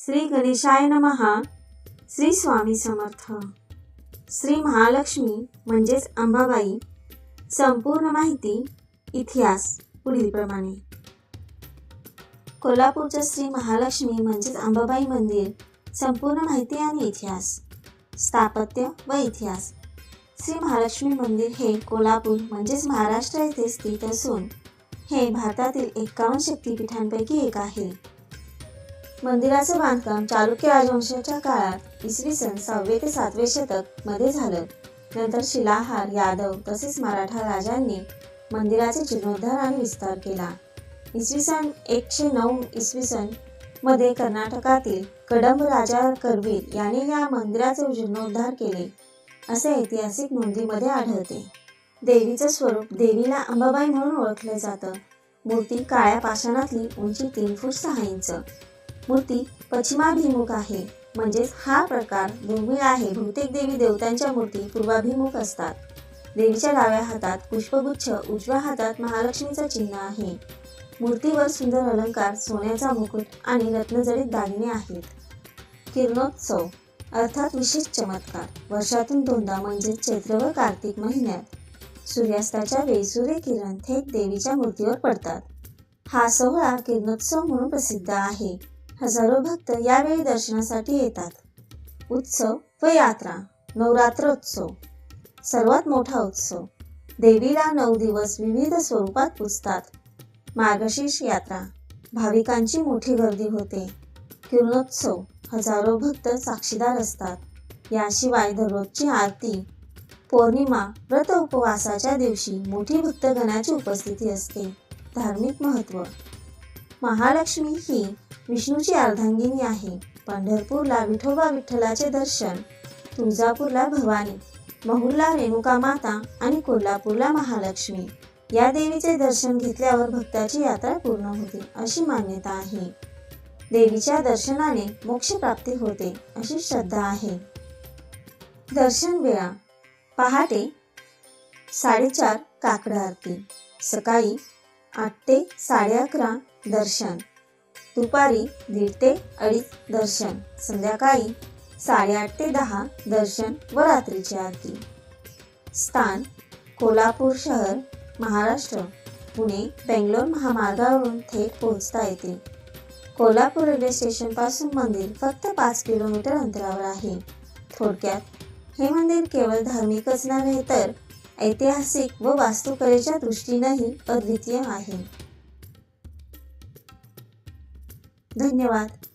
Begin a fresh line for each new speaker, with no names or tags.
श्री गणेशाय नमहा श्री स्वामी समर्थ. श्री महालक्ष्मी म्हणजेच अंबाबाई संपूर्ण माहिती इतिहास पुढीलप्रमाणे. कोल्हापूरचं श्री महालक्ष्मी म्हणजेच अंबाबाई मंदिर संपूर्ण माहिती आणि इतिहास स्थापत्य व इतिहास. श्री महालक्ष्मी मंदिर हे कोल्हापूर म्हणजेच महाराष्ट्र येथे स्थित असून हे भारतातील एक्कावन्न शक्तिपीठांपैकी एक आहे. मंदिराचं बांधकाम चालुक्य राजवंशाच्या काळात इसवी सन सहावे ते सातवे शतकमध्ये झालं. नंतर शिलाहार यादव तसेच मराठा राजांनी मंदिराचे जीर्णोद्धार आणि विस्तार केला. इसवी सन एकशे नऊ इसवी सनमध्ये कर्नाटकातील कडंब राजा करवीर याने या मंदिराचे जीर्णोद्धार केले असे ऐतिहासिक नोंदीमध्ये आढळते. देवीचं स्वरूप देवीला अंबाबाई म्हणून ओळखलं जातं. मूर्ती काळ्या पाषाणातली उंची तीन फूट सहा इंच. मूर्ती पश्चिमाभिमुख आहे. म्हणजेच हा प्रकार दुर्मिळ आहे. बहुतेक देवी देवतांच्या मूर्ती पूर्वाभिमुख असतात. देवीच्या डाव्या हातात पुष्पगुच्छ उजव्या हातात महालक्ष्मीचं चिन्ह आहे. मूर्तीवर सुंदर अलंकार सोन्याचा मुकुट आणि रत्नजडित दागिने आहेत. किरणोत्सव अर्थात विशेष चमत्कार. वर्षातून दोनदा म्हणजे चैत्र व कार्तिक महिन्यात सूर्यास्ताच्या वेळी सूर्यकिरण थेट देवीच्या मूर्तीवर पडतात. हा सोहळा किरणोत्सव म्हणून प्रसिद्ध आहे. हजारो भक्त यावेळी दर्शनासाठी येतात. उत्सव व यात्रा नवरात्रोत्सव सर्वात मोठा उत्सव. देवीला नऊ दिवस विविध स्वरूपात पुजतात. मार्गशीर्ष यात्रा भाविकांची मोठी गर्दी होते. किरणोत्सव हजारो भक्त साक्षीदार असतात. याशिवाय दररोजची आरती पौर्णिमा व्रत उपवासाच्या दिवशी मोठी भक्तगणाची उपस्थिती असते. धार्मिक महत्त्व महालक्ष्मी ही विष्णूची अर्धांगिनी आहे. पंढरपूरला विठोबा विठ्ठलाचे दर्शन. तुळजापूरला भवानी. महूरला रेणुका माता आणि कोल्हापूरला महालक्ष्मी. या देवीचे दर्शन घेतल्यावर भक्ताची यात्रा पूर्ण होते अशी मान्यता आहे. देवीच्या दर्शनाने मोक्षप्राप्ती होते अशी श्रद्धा आहे. दर्शन वेळा. पहाटे साडेचार काकड आरती. सकाळी आठ ते साडे अकरा दर्शन. दुपारी दीड ते अडीच दर्शन संध्याकाळी साडेआठ ते दहा दर्शन व रात्रीची आरती. स्थान कोल्हापूर शहर महाराष्ट्र पुणे बेंगलोर महामार्गावरून थेट पोहोचता येते. कोल्हापूर रेल्वे स्टेशनपासून मंदिर फक्त पाच किलोमीटर अंतरावर आहे. थोडक्यात हे मंदिर केवळ धार्मिकच नव्हे तर ऐतिहासिक व वास्तुकलेच्या दृष्टीनेही अद्वितीय आहे. धन्यवाद.